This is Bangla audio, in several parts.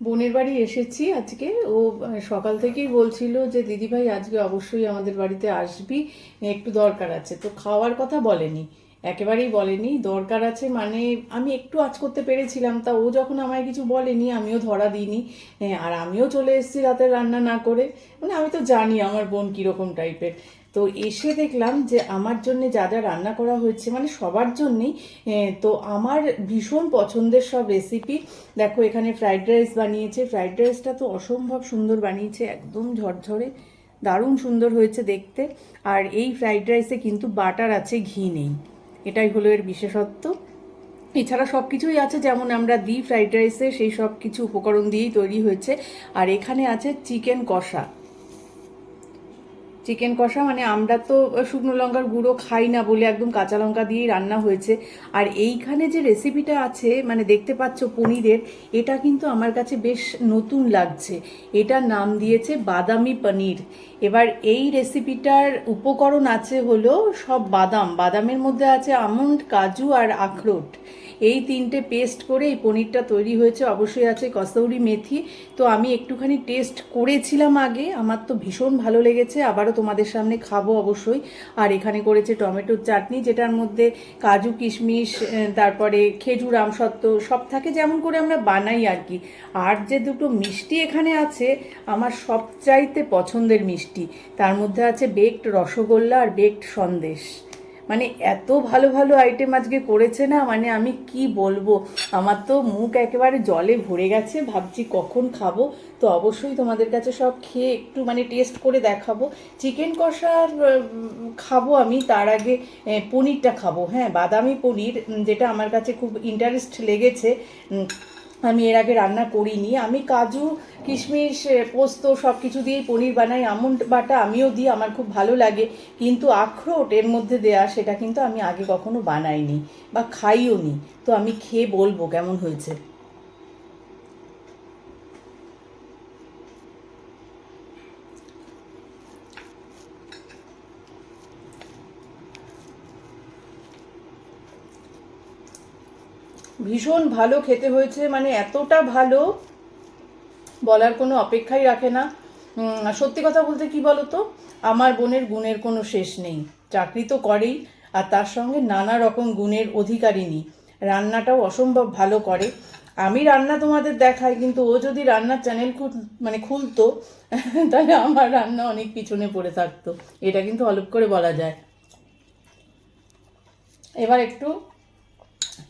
বোনের বাড়ি এসেছি আজকে। ও সকাল থেকেই বলছিল যে দিদিভাই আজকে অবশ্যই আমাদের বাড়িতে আসবি একটু দরকার আছে। তো খাওয়ার কথা বলেনি একেবারেই বলেনি। দরকার আছে মানে আমি একটু আজ করতে পেরেছিলাম তা ও যখন আমায় কিছু বলেনি আমিও ধরা দিইনি। হ্যাঁ, আর আমিও চলে এসেছি রাতে রান্না না করে। মানে আমি তো জানি আমার বোন কীরকম টাইপের তো এসে দেখলাম যে আমার জন্য যা যা রান্না করা হয়েছে মানে সবার জন্যই তো আমার ভীষণ পছন্দের সব রেসিপি দেখো, এখানে ফ্রাইড রাইস বানিয়েছে। ফ্রাইড রাইসটা তো অসম্ভব সুন্দর বানিয়েছে, একদম ঝরঝরে। দারুণ সুন্দর হয়েছে দেখতে। আর এই ফ্রাইড রাইসে কিন্তু বাটার আছে, ঘি নেই। এটাই হলো এর বিশেষত্ব। এছাড়া সব কিছুই আছে, যেমন আমরা দিই ফ্রাইড রাইসে সেই সব কিছু উপকরণ দিয়েই তৈরি হয়েছে। আর এখানে আছে চিকেন কষা। চিকেন কষা মানে আমরা তো শুকনো লঙ্কার গুঁড়ো খাই না বলে একদম কাঁচা লঙ্কা দিয়েই রান্না হয়েছে। আর এইখানে যে রেসিপিটা আছে মানে দেখতে পাচ্ছ পনিরের, এটা কিন্তু আমার কাছে বেশ নতুন লাগছে। এটার নাম দিয়েছে বাদামি পনির। এবার এই রেসিপিটার উপকরণ আছে হলো সব বাদাম। বাদামের মধ্যে আছে আমন্ড, কাজু আর আখরোট। এই তিনটে পেস্ট করে এই পনিরটা তৈরি হয়েছে। অবশ্যই আছে কসৌরি মেথি। তো আমি একটুখানি টেস্ট করেছিলাম আগে। আমার তো ভীষণ ভালো লেগেছে। আবারও তোমাদের সামনে খাব অবশ্যই। আর এখানে করেছে টমেটোর চাটনি, যেটার মধ্যে কাজু, কিশমিশ তারপরে খেজুর আমসত্ত্ব সব থাকে, যেমন করে আমরা বানাই আর কি। আর যে দুটো মিষ্টি এখানে আছে, আমার সবচাইতে পছন্দের মিষ্টি। তার মধ্যে আছে বেকড রসগোল্লা আর বেকড সন্দেশ। মানে এত ভালো ভালো আইটেম আজকে করেছে না মানে আমি কি বলব? আমার তো মুখ একেবারে জলে ভরে গেছে, ভাবছি কখন খাব? তো অবশ্যই তোমাদের কাছে সব খেয়ে একটু মানে টেস্ট করে দেখাবো। চিকেন কষার খাব আমি, তার আগে পনিরটা খাব হ্যাঁ বাদামি পনির যেটা আমার কাছে খুব ইন্টারেস্ট লেগেছে আমি এর আগে রান্না করিনি। আমি কাজু, কিশমিশ পোস্ত সব কিছু দিয়েই পনির বানাই। আমন্ড বাটা আমিও দিই, আমার খুব ভালো লাগে। কিন্তু আখরোট এর মধ্যে দেয়া, সেটা কিন্তু আমি আগে কখনো বানাইনি বা খাইও নি তো আমি খেয়ে বলব কেমন হয়েছে। ভীষণ ভালো খেতে হয়েছে মানে এতটা ভালো বলার কোনো অপেক্ষাই রাখে না। সত্যি কথা বলতে কি বলতো, আমার বোনের গুণের কোনো শেষ নেই। চাকরি তো করেই, আর তার সঙ্গে নানা রকম গুণের অধিকারিনী রান্নাটাও অসম্ভব ভালো করে। আমি রান্না তোমাদের দেখাই, কিন্তু ও যদি রান্নার চ্যানেল খুল মানে খুলতো, তাহলে আমার রান্না অনেক পিছনে পড়ে থাকতো। এটা কিন্তু অলপ করে বলা যায়। এবার একটু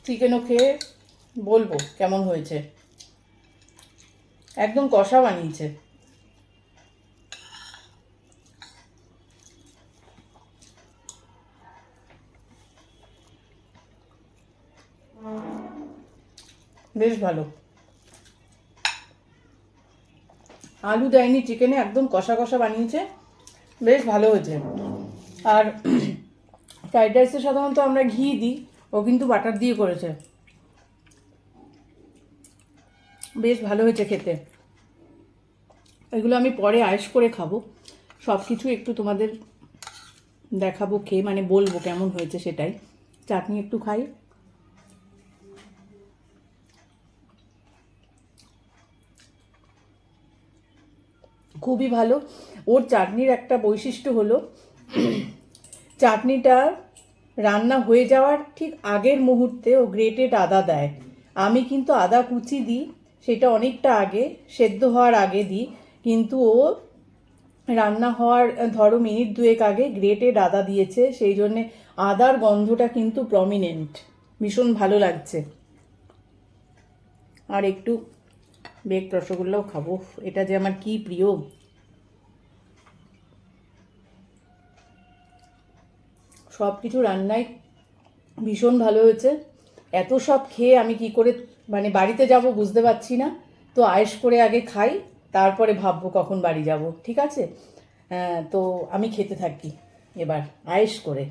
চিকেনও খেয়ে বলব কেমন হয়েছে? একদম কষা বানিয়েছে। বেশ ভালো। আলু দেয়নি চিকেনে একদম কষা কষা বানিয়েছে। বেশ ভালো হয়েছে। আর ফ্রাইড রাইসে সাধারণত আমরা ঘি দিই। ও কিন্তু বাটার দিয়ে করেছে। বেশ ভালো হয়েছে খেতে। এগুলো আমি পরে আয়েস করে খাব। সব কিছু একটু তোমাদের দেখাবো, খেয়ে মানে বলব কেমন হয়েছে সেটাই। চাটনি একটু খাই। খুবই ভালো। ওর চাটনির একটা বৈশিষ্ট্য হলো, চাটনিটা রান্না হয়ে যাওয়ার ঠিক আগের মুহূর্তে ও গ্রেটেড আদা দেয়। আমি কিন্তু আদা কুচি দিই, সেটা অনেকটা আগে, সেদ্ধ হওয়ার আগে দিই, কিন্তু ও রান্না হওয়ার, ধরো মিনিট দুয়েক আগে গ্রেটেড আদা দিয়েছে, সেই জন্যে আদার গন্ধটা কিন্তু প্রমিনেন্ট ভীষণ ভালো লাগছে। আর একটু বেক রসগোল্লাও খাব, এটা যে আমার কি প্রিয়। সব কিছু রান্নায় ভীষণ ভালো হয়েছে। এত সব খেয়ে আমি কি করে মানে বাড়িতে যাব বুঝতে পারছি না। তো আয়েস করে আগে খাই তারপরে ভাববো কখন বাড়ি যাব ঠিক আছে? আহ, তো আমি খেতে থাকি এবার আয়েস করে।